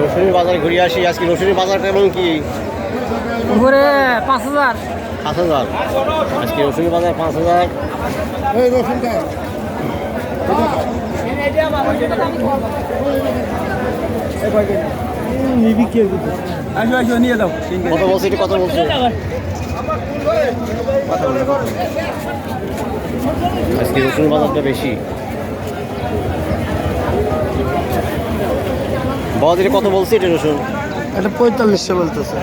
রসুনের বাজারে ঘুরে আসি। আজকে রসুনের বাজার কেমন কি? উপরে পাঁচ হাজার। পাঁচ হাজার? আজকে রসুনের বাজার পাঁচ হাজার। কত বলছে? কত বলছে? আজকে রসুনের বাজারটা বেশি। বাজারে কত বলছে এটা রসুন? এটা পঁয়তাল্লিশশো বলতেছে।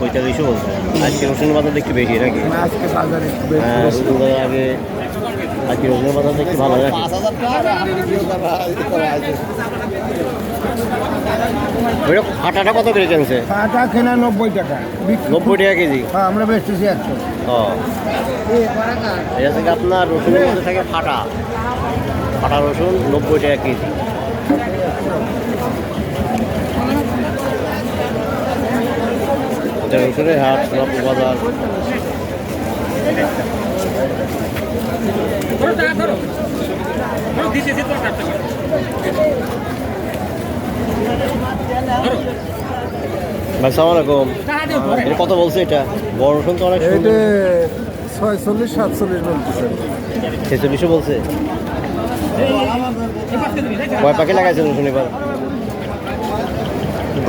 পঁয়তাল্লিশশো বলছে। আজকে রসুন বাজারটা একটু বেশি নাকি? আজকে বাজারে হ্যাঁ রসুন বাজার আগে আজকে রসুনের বাজারটা একটু ভালো নাকি? ওইটা ফাটাটা কত করে কিনছে? পাটা কেনা নব্বই টাকা নব্বই টাকা কেজি? হ্যাঁ আমরা বেচতেছি একশো। ও। এটা থেকে আপনার রসুনের মধ্যে থাকে ফাটা? ফাটা রসুন নব্বই টাকা কেজি। রসুনের হাট সোনাপুর বাজার। ভাই সালাম আলাইকুম। এটা কত বলছে এটা? বড় রসুন তো অনেক ছয়চল্লিশ সাতচল্লিশ বলতেছে। ছেচল্লিশও বলছে। কয় পাখি লাগাইছেন রসুন এবার?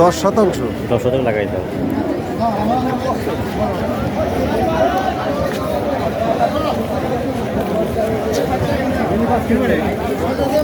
দশ শতাংশ। দশ শতক লাগাইছেন। তাড়াতাড়ি